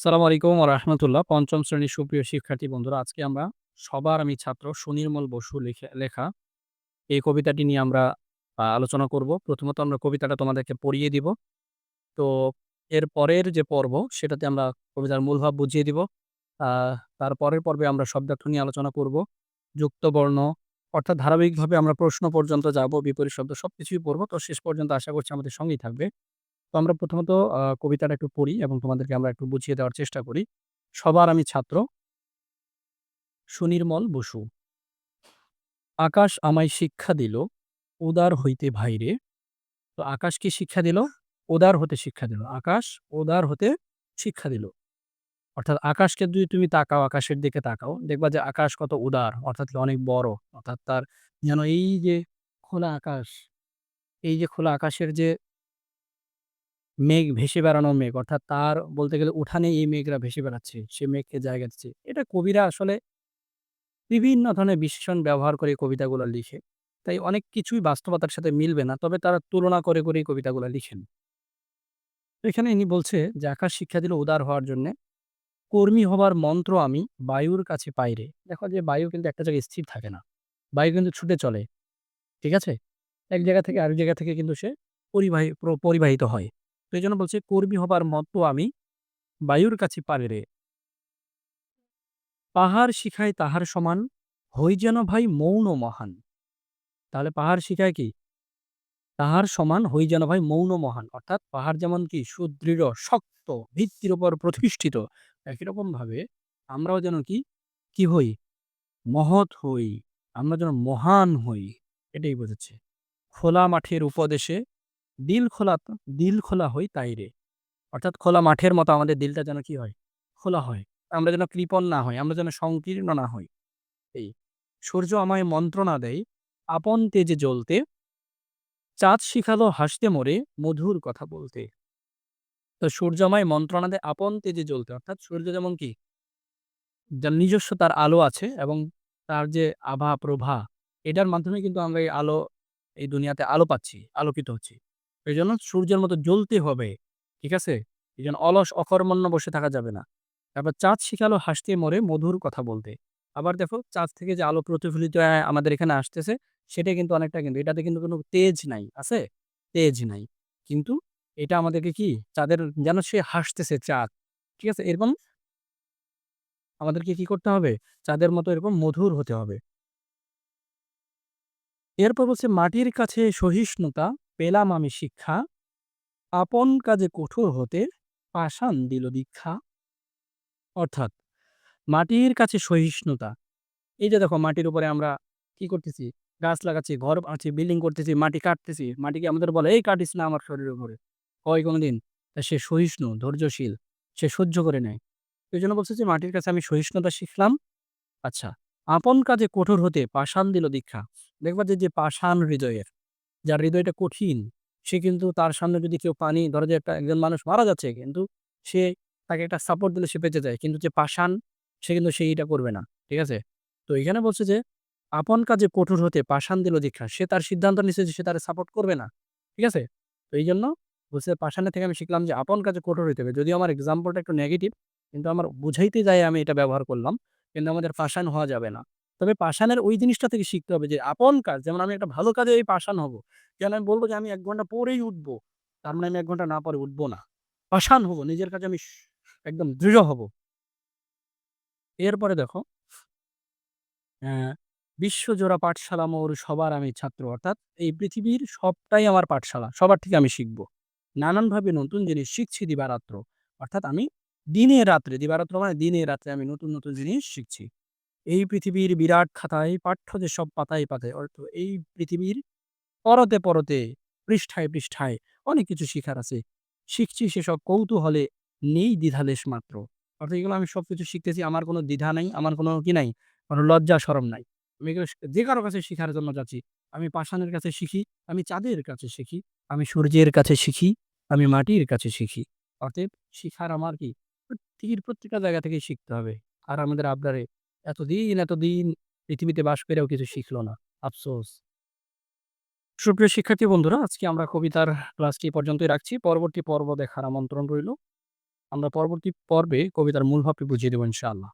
সালাম আলাইকুম রাহমাতুল্লাহ। পঞ্চম শ্রেণির সুপ্রিয় শিক্ষার্থী বন্ধুরা, আজকে আমরা সবার আমি ছাত্র সুনির্মল বসু লিখে এই কবিতাটি নিয়ে আমরা আলোচনা করব। প্রথমত আমরা কবিতাটা তোমাদেরকে পড়িয়ে দিব। তো এর পরের যে পর্ব সেটাতে আমরা কবিতার মূল ভাব বুঝিয়ে দিব। তার পরের পর্বে আমরা শব্দার্থ নিয়ে আলোচনা করব। যুক্ত বর্ণ অর্থাৎ ধারাবাহিকভাবে আমরা প্রশ্ন পর্যন্ত যাব, বিপরীত শব্দ সবকিছুই পড়ব। তো শেষ পর্যন্ত আশা করছি আমাদের সঙ্গেই থাকবে। তো আমরা প্রথমত কবিতাটা একটু পড়ি এবং তোমাদেরকে আমরা একটু বুঝিয়ে দেওয়ার চেষ্টা করি। সবার আমি ছাত্র সুনির্মল বসু। আকাশ আমায় শিক্ষা দিল, উদার হইতে ভাইরে। তো আকাশ কি শিক্ষা দিল? উদার হতে শিক্ষা দিল। আকাশ উদার হতে শিক্ষা দিল। অর্থাৎ আকাশকে যদি তুমি তাকাও, আকাশের দিকে তাকাও, দেখবা যে আকাশ কত উদার অর্থাৎ অনেক বড়। অর্থাৎ তার যেন এই যে খোলা আকাশ, এই যে খোলা আকাশের যে মেঘ ভেসে বেড়ানো মেঘ অর্থাৎ তার বলতে গেলে উঠানে এই মেঘরা ভেসে বেড়াচ্ছে। সে মেঘকে জায়গা দিচ্ছে। এটা কবিরা আসলে বিভিন্ন ধরনের বিশেষণ ব্যবহার করে কবিতাগুলো লিখে। তাই অনেক কিছুই বাস্তবতার সাথে মিলবে না। তবে তারা তুলনা করে, করেই কবিতাগুলো লিখেন। এখানে ইনি বলছে যে, "আকাশ শিক্ষা দিল উদার হওয়ার জন্যে। কর্মী হবার মন্ত্র আমি বায়ুর কাছে পাই রে।" দেখো যে বায়ু কিন্তু একটা জায়গায় স্থির থাকে না। বায়ু কিন্তু ছুটে চলে। ঠিক আছে? এক জায়গা থেকে আরেক জায়গা থেকে কিন্তু সে পরিবাহি প্র পরিবাহিত হয়। তো এইজন্য বলছে, "কর্মী হবার মন্ত্র আমি বায়ুর কাছে পারি রে।" পাহাড় শিখায় তাহার সমান, হই যেন ভাই মৌন মহান। তাহলে পাহাড় শিখায় কি? তাহার সমান হই যেন ভাই মৌন মহান। অর্থাৎ পাহাড় যেমন কি সুদৃঢ়, শক্ত, ভিত্তির উপর প্রতিষ্ঠিত, একই রকমভাবে আমরাও যেন কি, কি হই? মহৎ হই। আমরা যেন মহান হই। এটাই বোঝাচ্ছে। খোলা মাঠের উপদেশে দিল খোলা দিল খোলা হই তাই রে। অর্থাৎ খোলা মাঠের মতো আমাদের দিলটা যেন কি হয়? খোলা হয়। আমরা যেন কৃপণ না হই, আমরা যেন সংকীর্ণ না হই। এই সূর্য আমায় মন্ত্রণা দেয়, আপন তেজে জ্বলতে। চাঁদ শিখালো হাসতে মরে মধুর কথা বলতে। তো সূর্য আমায় মন্ত্রণা দেয় আপন তেজে জ্বলতে। অর্থাৎ সূর্য যেমন কি? যার নিজস্ব তার আলো আছে এবং তার যে আভা, প্রভা এটার মাধ্যমে কিন্তু আমরা এই আলো এই দুনিয়াতে আলো পাচ্ছি, আলোকিত হচ্ছি। এজন্য সূর্যের মতো জ্বলতে হবে। ঠিক আছে? এজন্য অলস অকর্মণ্য বসে থাকা যাবে না। তারপর চাঁদ শিখালো হাসতে মোরে, মধুর কথা বলতে। আবার দেখো চাঁদ থেকে যে আলো প্রতিফলিত আমাদের এখানে আসতেছে, সেটা কিন্তু অনেকটা কিন্তু এটাতে কিন্তু কোনো তেজ নাই। আছে? তেজ নাই। কিন্তু এটা আমাদেরকে কি? চাঁদের যেন সে হাসতেছে চাঁদ। ঠিক আছে? এরকম আমাদেরকে কি করতে হবে? চাঁদের মতো এরকম মধুর হতে হবে। এরপর বলছে, "মাটির কাছে সহিষ্ণুতা পেলাম আমি শিক্ষা। আপন কাজে কঠোর হতে পাষাণ দিল দীক্ষা।" অর্থাৎ মাটির কাছে সহিষ্ণুতা। এই যে দেখো মাটির উপরে আমরা কি করতেছি? গাছ লাগাচ্ছি, ঘর বানাচ্ছি, বিল্ডিং করতেছি, মাটি কাটতেছি। মাটিকে আমাদের বলে, "এই কাটিস না আমার শরীরের উপরে।" হয় কোনোদিন? তা সে সহিষ্ণু, ধৈর্যশীল। সে সহ্য করে নেয়। এই জন্য বলছে যে, "মাটির কাছে আমি সহিষ্ণুতা শিখলাম।" আচ্ছা, আপন কাজে কঠোর হতে পাষাণ দিল দীক্ষা। দেখবা যে পাষাণ হৃদয়ের, যার হৃদয়টা কঠিন, সে কিন্তু তার সামনে যদি কেউ পানি ধরো যে একটা একজন মানুষ মারা যাচ্ছে কিন্তু সে তাকে একটা সাপোর্ট দিলে সে বেঁচে যায়। কিন্তু যে পাষাণ সে কিন্তু সে এইটা করবে না। ঠিক আছে? তো এখানে বলছে যে, আপন কাজে কঠোর হতে পাষাণ দিল দীক্ষা। সে তার সিদ্ধান্ত নিছে যে সে তারে সাপোর্ট করবে না। ঠিক আছে? তো এইজন্য বলছে পাষাণের থেকে আমি শিখলাম যে আপন কাজে কঠোর হইতে হবে। যদিও আমার এক্সাম্পলটা একটু নেগেটিভ কিন্তু আমার বুঝাইতে যায়ে আমি এটা ব্যবহার করলাম। কিন্তু আমাদের পাষাণ হওয়া যাবে না। তবে পাষাণের ওই জিনিসটা থেকে শিখতে হবে যে আপন কাজ যেমন আমি একটা ভালো কাজে এই পাষাণ হব। কেন আমি বলব যে আমি এক ঘণ্টা পরেই উঠবো। তার মানে আমি এক ঘণ্টা না পরে উঠবো না। পাষাণ হব, নিজের কাজে আমি একদম দৃঢ় হব। এরপরে দেখো বিশ্বজোড়া পাঠশালা মোর সবার আমি ছাত্র। অর্থাৎ এই পৃথিবীর সবটাই আমার পাঠশালা। সবার থেকে আমি শিখব। নানানভাবে নতুন জিনিস শিখছি দিবারাত্র। অর্থাৎ আমি দিনে রাত্রে, দিবারাত্র মানে দিনে রাত্রে আমি নতুন, নতুন জিনিস শিখছি। এই পৃথিবীর বিরাট খাতায় পাঠ্য যেসব পাতায়, পাতায় অর্থ এই পৃথিবীর পরতে, পরতে, পৃষ্ঠায়, পৃষ্ঠায় অনেক কিছু শিখার আছে। শিখছি সেসব কৌতূহলে নেই দ্বিধালেশ মাত্র। অর্থাৎ এগুলো আমি সব কিছু শিখতেছি। আমার কোনো দ্বিধা নাই, আমার কোনো কি নাই, কোনো লজ্জা শরম নাই। আমি এগুলো যে কারও কাছে শিখার জন্য যাচ্ছি। আমি পাষাণের কাছে শিখি, আমি চাঁদের কাছে শিখি, আমি সূর্যের কাছে শিখি, আমি মাটির কাছে শিখি। অতএব শিখার আমার কি পৃথিবীর প্রত্যেকটা জায়গা থেকেই শিখতে হবে। আর আমাদের আবদারে এতদিন, এতদিন পৃথিবীতে বাস করেও কিছু শিখল না। আফসোস। সুপ্রিয় শিক্ষার্থী বন্ধুরা, আজকে আমরা কবিতার ক্লাসটি পর্যন্তই রাখছি। পরবর্তী পর্ব দেখার আমন্ত্রণ রইল। আমরা পরবর্তী পর্বে কবিতার মূল ভাবটি বুঝিয়ে দেব ইনশাআল্লাহ।